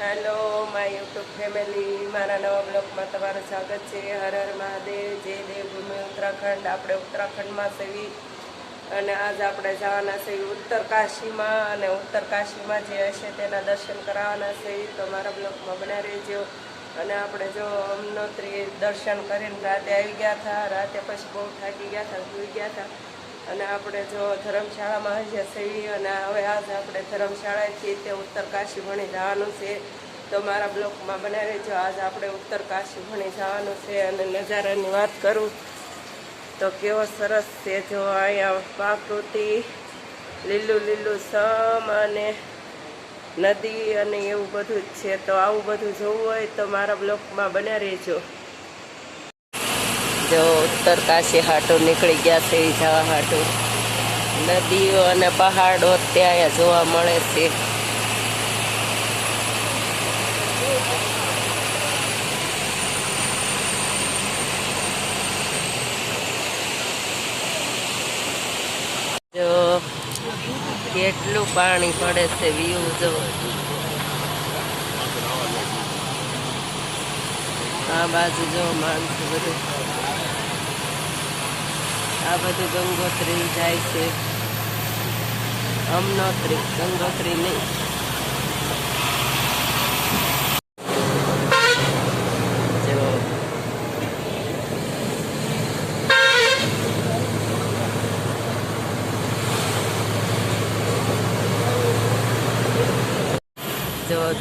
Hello my YouTube family મારા નવા બ્લોગમાં તમારું સ્વાગત છે. હર હર મહાદેવ, જય દેવભૂમિ ઉત્તરાખંડ. આપણે ઉત્તરાખંડમાં સેવી અને આજ આપણે જવાના છે ઉત્તર કાશીમાં અને ઉત્તર કાશીમાં જે હશે તેના દર્શન કરાવવાના છે. તો મારા બ્લોગમાં બના રહેજો. અને આપણે જો અમનોત્રી દર્શન કરીને રાતે આવી ગયા હતા. રાતે પછી બહુ થાકી ગયા હતા, સુઈ ગયા હતા. અને આપણે જો ધર્મશાળામાં હજી છીએ અને હવે આજ આપણે ધર્મશાળાથી તે ઉત્તર ભણી જવાનું છે. તો મારા બ્લોકમાં બનાવી રહેજો આજ આપણે ઉત્તર ભણી જવાનું છે અને નજારાની વાત કરું. તો કેવો સરસ છે જો અહીંયા પ્રાકૃતિ, લીલું લીલું સમ અને નદી અને એવું બધું જ છે. તો આવું બધું જોવું હોય તો મારા બ્લોકમાં બન્યા રહેજો જો ઉત્તરકાશી હાટું નીકળી ગયા છે જવા હાટું. નદીઓ અને પહાડો ત્યાં જોવા મળે છે. જો કેટલું પાણી પડે છે વ્યૂ જો. આ બાજુ જો માણસ બધું. આ બધું ગંગોત્રી જાય છે. અમનોત્રી, ગંગોત્રી નહીં.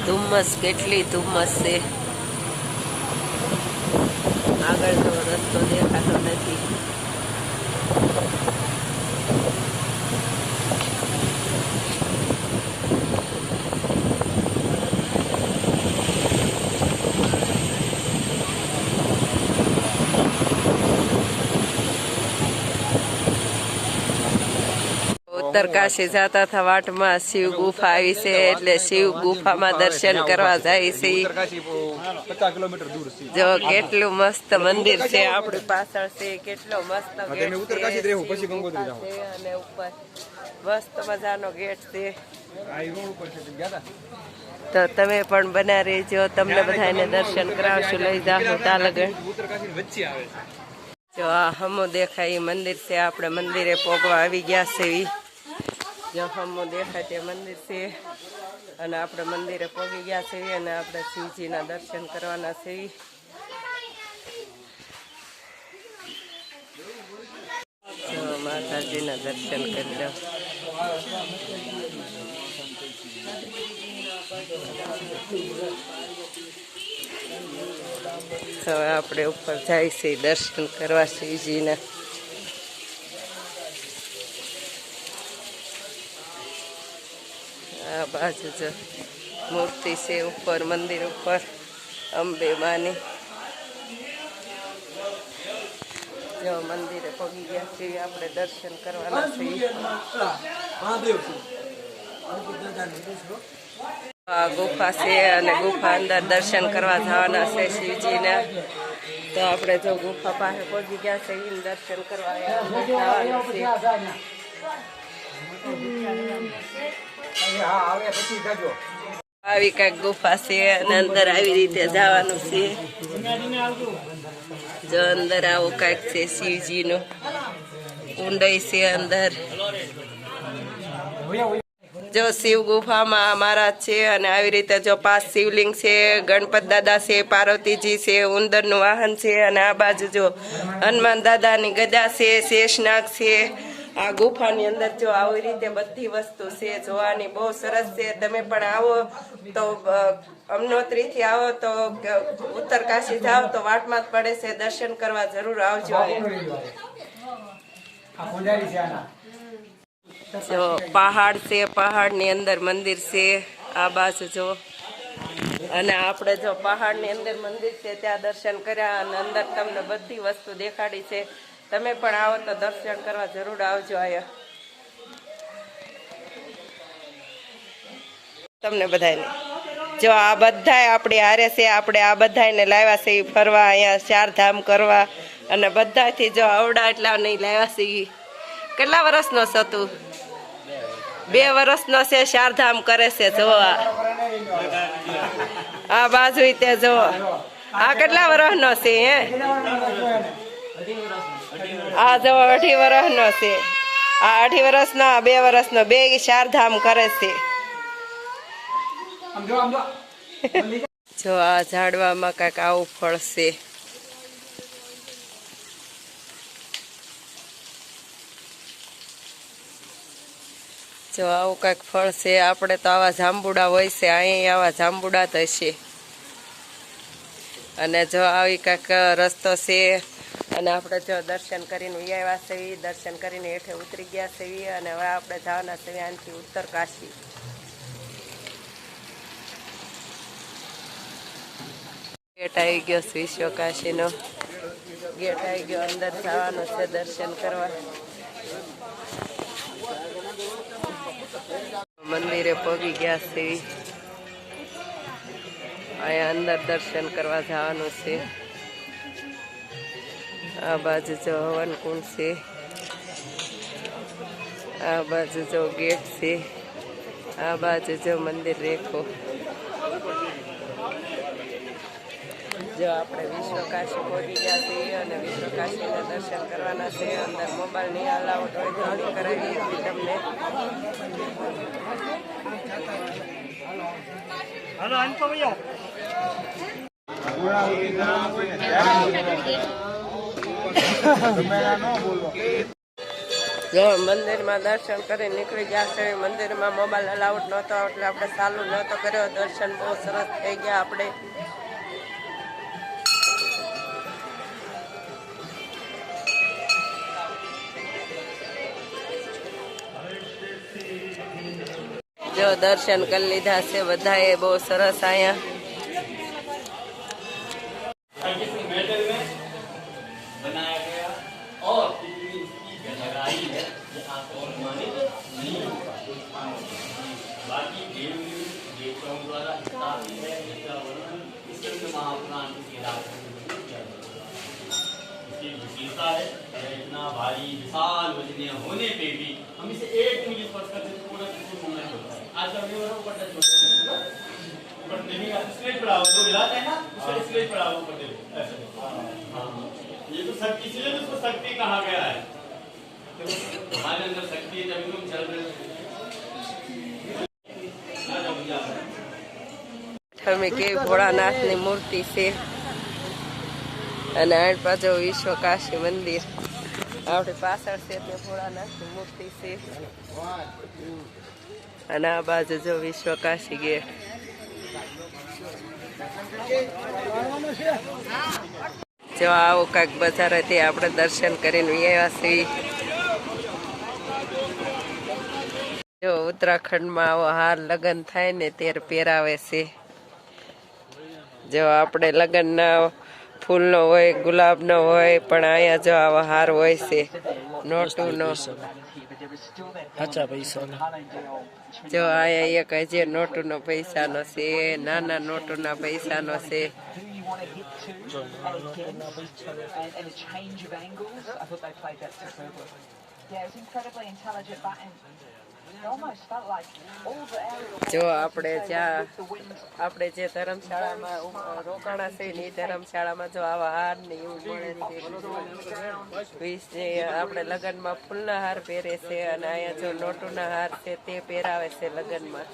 ધુમ્મસ કેટલી ધુમ્મસ છે. આગળ તો રસ્તો દેખાતો નથી. ઉત્તર જતા હતા વાટમાં શિવ ગુફા આવી છે એટલે શિવ ગુફામાં દર્શન કરવા જાય છે. ઉત્તરકાશી જો કેટલું મસ્ત મંદિર છે આપણી પાછળ છે કેટલો મસ્ત ઉત્તરકાશી અને ઉપર મસ્ત મજાનો ગેટ છે. તા? તમે પણ બના રહેજો તમને બધાને દર્શન કરાવશું લઈ જાઓ તાલગઢ. ઉત્તરકાશી જો આ હમો દેખાય મંદિર છે આપણે મંદિરે પોગવા આવી ગયા છે ઈ જો હમો દેખાય તે મંદિર છે. અને આપણે મંદિરે પહોંચી ગયા છીએ અને આપણે શિવજીના દર્શન કરવાના છે ઈ. જો માતાજીના દર્શન કરી લો. હવે આપણે ઉપર જાય છે દર્શન કરવા શિવજીના. બાજુ જ મૂર્તિ છે ઉપર મંદિર ઉપર અંબે માની જો મંદિરે પગી ગયા છે આપણે દર્શન કરવાના છે. આ ગુફા છે અને ગુફા અંદર દર્શન કરવા જવાના છે શિવજીના. તો આપણે જો ગુફા પાસે પહોંચી ગયા છે દર્શન કરવા જવાના છે હા આવે પછી જાજો. આવી કંઈક ગુફા છે અને અંદર આવી રીતે જવાનું છે. જો અંદર આવું કંઈક છે શિવજીનું ઊંડાઈ છે અંદર. જો શિવ ગુફામાં અમારા છે અને આવી રીતે જો પાંચ શિવલિંગ છે ગણપત દાદા છે પાર્વતીજી છે ઉંદરનું વાહન છે અને આ બાજુ જો હનુમાન દાદાની ગદા છે શેષનાગ છે આ ગુફાની અંદર જો આવી રીતે બધી વસ્તુ છે જોવાની બહુ સરસ છે. તમે પણ આવો તો અમનોત્રી થી આવો તો ઉત્તરકાશી જાઓ તો વાટમાં જ પડે છે. દર્શન કરવા જરૂર આવજો. જો પહાડ છે પહાડની અંદર મંદિર છે. આ બાજુ જો. અને આપણે જો પહાડની અંદર મંદિર છે ત્યાં દર્શન કર્યા અને અંદર તમને બધી વસ્તુ દેખાડી છે. તમે પણ આવો તો દર્શન કરવા જરૂર આવજો અહીંયા તમને બધાને જો આ બધાય આપણે હારે છે, આપણે આ બધાને લાવ્યા છે ફરવા અહીંયા ચાર ધામ કરવા. અને બધાથી જો અવડા એટલા નહીં લાવ્યા છે કેટલા વર્ષનો છે તું? બે વર્ષનો છે, ચારધામ કરે છે જો આ. આ બાજુ તે જો આ કેટલા વર્ષનો છે, હે? આ જો અઢી વર્ષનો છે. આ અઢી વર્ષનો આ બે વર્ષનો બે ચારધામ કરે છે. જો આમ જો. જો આ ઝાડવામાં કાંઈક આવું ફળ છે. જો આવું કાંઈક ફળ છે. આપણે તો આવા જાંબુડા હોય છે. અહીં આવા જાંબુડા થશે અને જો આવી કાંઈક રસ્તો છે. અને આપણે જો દર્શન કરીને આવ્યા છીએ, દર્શન કરીને હેઠે ઉતરી ગયા છીએ અને હવે આપણે જવાના છીએ આનથી ઉત્તર કાશી. ગેટ આવી ગયો છે વિશ્વકાશીનો ગેટ આવી ગયો, અંદર જવાનું છે દર્શન કરવા. મંદિરે પગી ગયા છે અહીંયા અંદર દર્શન કરવા જવાનું છે. આ બાજુ જો હવન કુંડ છે. આ બાજુ જો ગેટ છે. આ બાજુ જો મંદિર રેખો. જો આપણે વિશ્વકાશી પહોંચી ગયા છીએ અને વિશ્વકાશીના દર્શન કરવાના છે. અંદર મોબાઈલની અલાઉટ હોય તો કરાવી હતી તમને. જો મંદિરમાં દર્શન કરી નીકળી ગયા છે, મંદિરમાં મોબાઈલ અલાઉટ નહોતો એટલે આપણે ચાલુ નહોતો કર્યો. દર્શન બહુ સરસ થઈ ગયા આપણે. જો દર્શન કરી લીધા છે બધાએ, બહુ સરસ અહીંયા. विशाल वजनीय होने पे भी हम इसे एक मिनट स्पर्श करते हैं, पूरा त्रिशूल मूवमेंट होता है आज का वीडियो ऊपर टच होता है बट नहीं आप स्ट्रेट पढ़ाओ जो मिलाते हैं ना उसका स्ट्रेट पढ़ाओ ऊपर देखो ऐसे हाँ ये तो शक्ति इसलिए तो उसको शक्ति कहा गया है हमारे अंदर शक्ति है जब तुम चल रहे हो आ जाओ भैया। અમે કેવી ભોળાનાથની મૂર્તિ છે અને આણ પાછળ વિશ્વકાશી મંદિર આપણી પાછળ છે તે ભોળાનાથની મૂર્તિ છે. અને આ બાજુ જો વિશ્વકાશી ગેટ. જો આવું કાંઈક બજાર હતી આપણે દર્શન કરીને આવ્યા છીએ. જો ઉત્તરાખંડમાં આવો હાર લગ્ન થાય ને ત્યારે પહેરાવે છે. જો આપણે લગ્નના ફૂલનો હોય ગુલાબનો હોય પણ અહીંયા જો આવો હાર હોય છે નોટુનો સાચા પૈસા જો અહીંયા એક હજાર નોટુનો પૈસાનો છે નાના નોટુના પૈસાનો છે. Yeah, it was incredibly intelligent batting. જો આપણે જ્યાં. આપણે જે ધર્મશાળામાં રોકાણા છે એ ધર્મશાળામાં જો આવા હાર ને એવું મળે છે વીસ આપણે લગ્નમાં ફૂલના હાર પહેરે છે અને અહીંયા જો નોટુના હાર છે તે પહેરાવે છે લગ્નમાં.